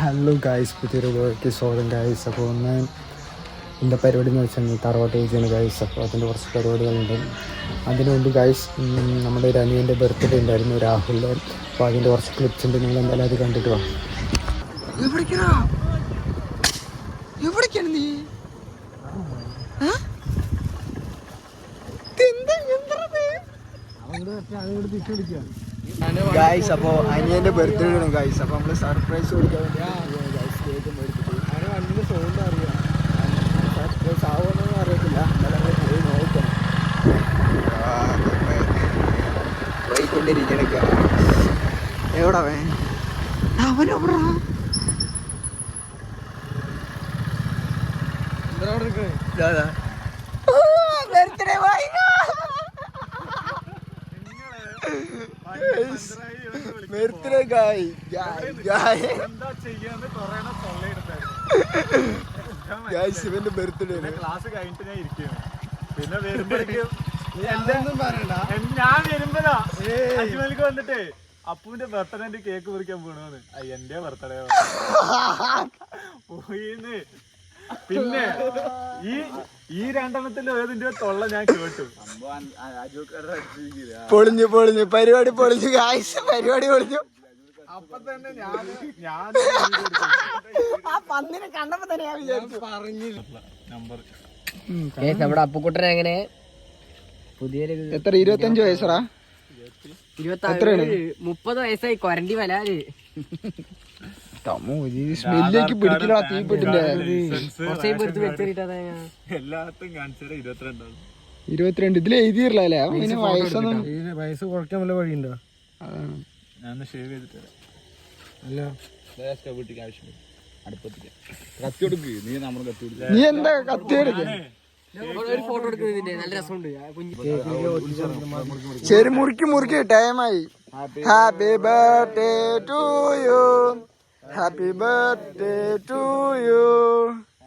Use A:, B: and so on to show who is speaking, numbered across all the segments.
A: Hello guys പുതിയൊരു വീഡിയോയ്ക്ക് സ്വാഗതം ഗായ്സ് അപ്പോൾ ഒന്ന് എന്റെ പരിപാടി എന്ന് വെച്ചാൽ തറവാട്ട് പൂജയാണ് ഗായ്സ് അപ്പോൾ അതിന്റെ കുറച്ച് പരിപാടികളുണ്ട്. അതിനു മുമ്പ് ഗായ്സ് നമ്മുടെ ഒരു അനിയന്റെ ബർത്ത്ഡേ ഉണ്ടായിരുന്നു രാഹുലിന്റെ അപ്പോൾ അതിന്റെ കുറച്ച് ക്ലിപ്സ് ഉണ്ട്. നിങ്ങൾ എന്തായാലും അത് കണ്ടിട്ട് വാ
B: എവിടേക്കാണ് നീ
A: ഗായ്സ് അപ്പോൾ അനിയന്റെ ബർത്ത്ഡേ ആണ് ഗായ്സ് അപ്പോൾ നമ്മൾ സർപ്രൈസ് കൊടുക്കാൻ വേണ്ടി സർപ്രൈസ് ആവുമെന്നൊന്നും അറിയത്തില്ല. എന്നാലും നമ്മൾ പോയി നോക്കണം. പോയിക്കൊണ്ടിരിക്കണ എവിടെ വേ?
B: അവനെവിടാ ബർത്ത്ഡേ ബോയ്
A: ഇവന്റെ ബർത്ത്ഡേ
C: ക്ലാസ് കഴിഞ്ഞിട്ട് ഞാൻ ഇരിക്കുകയാണ് പിന്നെ വരുമ്പോഴേക്കും ഞാൻ വരുമ്പോഴാ അജ്മലിക്ക് വന്നിട്ടേ അപ്പുവിന്റെ ബർത്ത്ഡേ കേക്ക് മുറിക്കാൻ പോണെന്ന് എന്റെ ബർത്ത്ഡേ പോയിന്ന് പിന്നെ ഈ ഈ രണ്ടെണ്ണത്തിൽ ഏതിന്റെ തൊള്ള ഞാൻ കേട്ടു.
A: പൊളിഞ്ഞു പൊളിഞ്ഞു. പരിപാടി പൊളിഞ്ഞു ഗായ്സ് പരിപാടി പൊളിഞ്ഞു.
C: അപ്പൊ തന്നെ ഞാൻ ഞാൻ
B: ആ പന്നിനെ കണ്ടപ്പോ തന്നെ ഞാൻ വിചാരിച്ചു.
C: നമ്പർ.
D: നമ്മുടെ അപ്പുക്കുട്ടൻ എങ്ങനെ? പുതിയ
A: എത്ര? ഇരുപത്തഞ്ച് വയസ്സറാ ഇരുപത്തി
D: മുപ്പത് വയസ്സായി കൊരണ്ടി വല
A: സ്മെല്ലേക്ക് തീപ്പെട്ടിന്റെ
C: എല്ലാത്തും കാണിച്ചത് ഇരുപത്തിരണ്ടാണ്
A: ഇരുപത്തിരണ്ട് ഇതിൽ എഴുതിയിട്ടില്ല അല്ലേ? പിന്നെ വയസ്സൊന്നും
E: വയസ്സ് കുറയ്ക്കാൻ വല്ല വഴിയുണ്ടോ?
A: അതാണ്.
C: ഞാൻ ഷേവ് ചെയ്തിട്ട് തരാം.
E: അല്ല.
A: നീ എന്താ കത്തി ശരി മുറുക്കി മുറുക്കി ടൈമായി. Happy birthday to you happy birthday to you.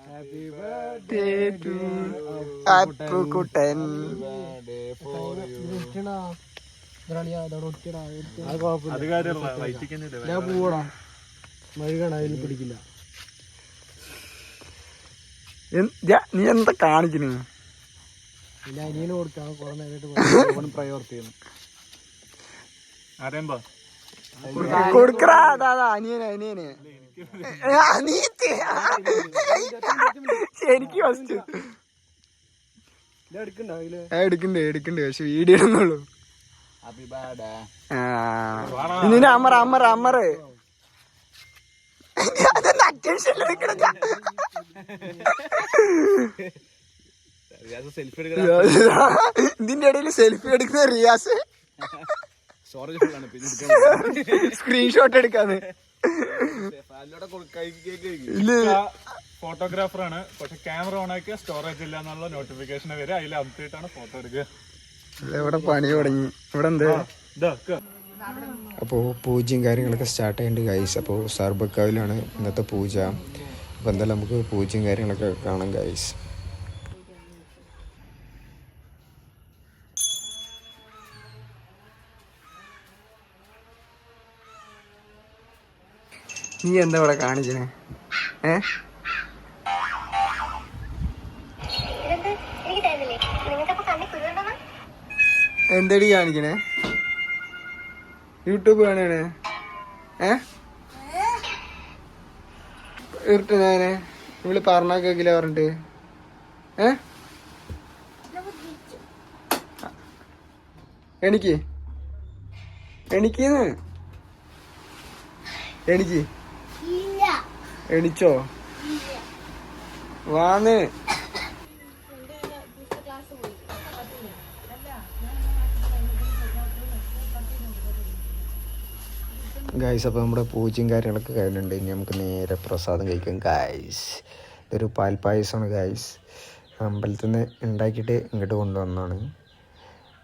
A: Happy birthday to Appukuttan.
E: ഞാൻ പോടാ. വഴി കാണാൻ അതിൽ പിടിക്കില്ല.
A: നീ എന്താ
E: കാണിക്കുന്നു അനിയന് കൊടുക്കാൻ കുറേ നേരമായിട്ട് പ്രയോർത്തി ചെയ്യുന്നു.
A: കൊടുക്കറാ അതാ അതാ അനിയന് അനിയന്. നീ എനിക്ക് ഫസ്റ്റ്
E: എടുക്കണ്ടോ
A: എടുക്കണ്ടേ പക്ഷെ വീഡിയോ അതെന്താ ഇതിന്റെ ഇടയിൽ സെൽഫി എടുക്കുന്ന റിയാസ്. സ്ക്രീൻഷോട്ട് എടുക്കാന്ന്. ഇല്ല
C: ഫോട്ടോഗ്രാഫറാണ് പക്ഷെ ക്യാമറ ഓൺ ആക്കിയ സ്റ്റോറേജ് ഇല്ല എന്നുള്ള നോട്ടിഫിക്കേഷൻ വരെ അതിൽ അപ്ഡേറ്റ് ഫോട്ടോ എടുക്കുക.
A: ഇവിടെ പണി തുടങ്ങി. ഇവിടെ എന്താ? അപ്പോൾ പൂജയും കാര്യങ്ങളൊക്കെ സ്റ്റാർട്ട് ചെയ്യുന്നുണ്ട് ഗൈസ് അപ്പോൾ സർബക്കാവിലാണ് ഇന്നത്തെ പൂജ. അപ്പോൾ എന്തായാലും നമുക്ക് പൂജയും കാര്യങ്ങളൊക്കെ കാണാം ഗൈസ് നീ എന്താ ഇവിടെ കാണിച്ചേ ഏ?
F: എനിക്ക്
A: എന്തടി കാണിക്കണേ? യൂട്യൂബ് കാണണേ. ഏ? ഇട്ട് ഞാൻ ഇവൾ പറഞ്ഞാ കേക്കില്ല പറഞ്ഞിട്ട്. ഏ? എനിക്ക്? എനിക്കിന്ന്? എനിക്ക്? എണിച്ചോ? വാന്ന്. ഗായ്സ് അപ്പോൾ നമ്മുടെ പൂജയും കാര്യങ്ങളൊക്കെ കഴിഞ്ഞിട്ടുണ്ട്. ഇനി നമുക്ക് നേരെ പ്രസാദം കഴിക്കും ഗായ്സ് ഇതൊരു പാൽപ്പായസമാണ് ഗായ്സ് അമ്പലത്തിൽ നിന്ന് ഉണ്ടാക്കിയിട്ട് ഇങ്ങോട്ട് കൊണ്ടുവന്നതാണ്.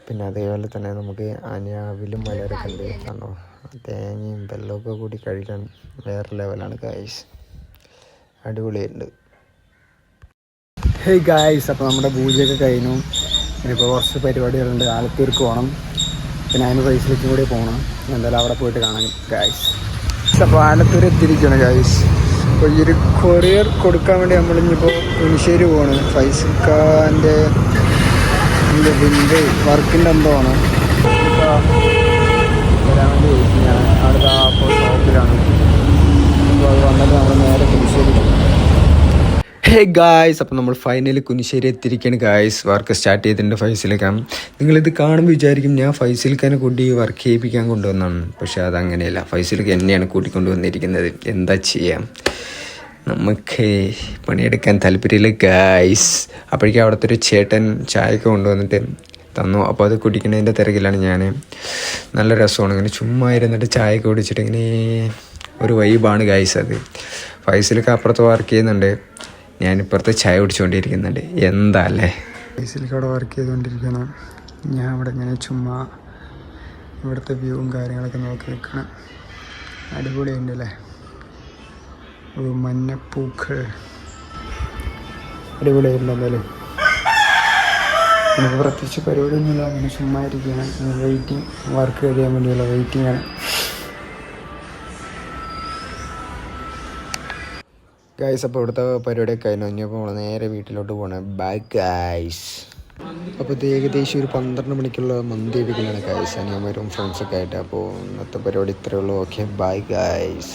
A: പിന്നെ അതേപോലെ തന്നെ നമുക്ക് അനാവിലും മലരൊക്കെ ഉണ്ട് കണ്ടോ തേങ്ങയും വെള്ളമൊക്കെ കൂടി കഴിക്കാൻ വേറെ ലെവലാണ് ഗായ്സ് അടിപൊളിയുണ്ട് ഹേ ഗായ്സ് അപ്പോൾ നമ്മുടെ പൂജയൊക്കെ കഴിഞ്ഞു ഇനിയിപ്പോൾ കുറച്ച് പരിപാടികളുണ്ട് ആലത്തൂർക്ക് പോകണം പിന്നെ അതിന് പൈസയിലേക്കും കൂടി പോകണം എന്തായാലും അവിടെ പോയിട്ട് കാണാൻ ഗായ്സ് അപ്പോൾ ആലത്തൂർ എത്തിയിരിക്കുകയാണ് ഗായ്സ് അപ്പോൾ ഈ ഒരു കൊറിയർ കൊടുക്കാൻ വേണ്ടി നമ്മളിഞ്ഞിപ്പോൾ തുണിശ്ശേരി പോവാണ് ഫൈസിക്കാന്റെ ഇതിന്റെ വർക്കിന്റെ എന്തോ ആണ് വരാൻ വേണ്ടി വെയിറ്റിംഗാണ് അവിടെ അപ്പോൾ ഷോപ്പിലാണ് ഹേ ഗായ്സ് അപ്പോൾ നമ്മൾ ഫൈനലി കുനിശ്ശേരി എത്തിയിരിക്കുകയാണ് ഗായ്സ് വർക്ക് സ്റ്റാർട്ട് ചെയ്തിട്ടുണ്ട് ഫൈസിലേക്കാം. നിങ്ങളിത് കാണുമ്പോൾ വിചാരിക്കും ഞാൻ ഫൈസിൽക്കാനെ കൂട്ടി വർക്ക് ചെയ്യിപ്പിക്കാൻ കൊണ്ടുവന്നാണ്. പക്ഷേ അതങ്ങനെയല്ല. ഫൈസിലേക്ക് എന്നെയാണ് കൂട്ടിക്കൊണ്ട് വന്നിരിക്കുന്നത്. എന്താ ചെയ്യാം? നമുക്ക് പണിയെടുക്കാൻ താല്പര്യമില്ല ഗായ്സ് അപ്പോഴേക്കും അവിടുത്തെ ഒരു ചേട്ടൻ ചായക്ക് കൊണ്ടുവന്നിട്ട് തന്നു. അപ്പോൾ അത് കുടിക്കുന്നതിന്റെ തിരക്കിലാണ് ഞാൻ നല്ല രസമാണ്. ഇങ്ങനെ ചുമ്മാ ഇരുന്നിട്ട് ചായയൊക്കെ കുടിച്ചിട്ട് ഇങ്ങനെ ഒരു വൈബാണ് ഗായ്സ് അത്. ഫൈസിലൊക്കെ അപ്പുറത്ത് വർക്ക് ചെയ്യുന്നുണ്ട്. ഞാനിപ്പുറത്ത് ചായ കുടിച്ചുകൊണ്ടിരിക്കുന്നുണ്ട് എന്താ അല്ലേ ഫൈസിലൊക്കെ അവിടെ വർക്ക് ചെയ്തുകൊണ്ടിരിക്കണം ഞാൻ അവിടെ ഇങ്ങനെ ചുമ്മാ ഇവിടുത്തെ വ്യൂവും കാര്യങ്ങളൊക്കെ നോക്കി നിൽക്കണം അടിപൊളിയുണ്ട് അല്ലേ ഒരു മഞ്ഞപ്പൂക്കൾ അടിപൊളിയായിട്ടുണ്ട് എന്തായാലും. പ്രത്യേകിച്ച് പരിപാടിയൊന്നുമില്ല. അങ്ങനെ ചുമ്മാ ഇരിക്കുകയാണ്. വെയിറ്റിംഗ് വർക്ക് കഴിയാൻ വേണ്ടിയുള്ള വെയിറ്റിംഗ് ആണ്. ഗൈസ് അപ്പോൾ ഇവിടുത്തെ പരിപാടിയൊക്കെ കഴിഞ്ഞു. ഇനിയപ്പോൾ നേരെ വീട്ടിലോട്ട് പോകണം ബൈ ഗൈസ് അപ്പോൾ ഇത് ഏകദേശം ഒരു പന്ത്രണ്ട് മണിക്കുള്ള മന്തി അടിക്കലാണ് ഗൈസ് അനിയന്മാരും ഫ്രണ്ട്സൊക്കെ ആയിട്ട്. അപ്പോൾ ഇന്നത്തെ പരിപാടി ഇത്രയേ ഉള്ളൂ. Okay bye guys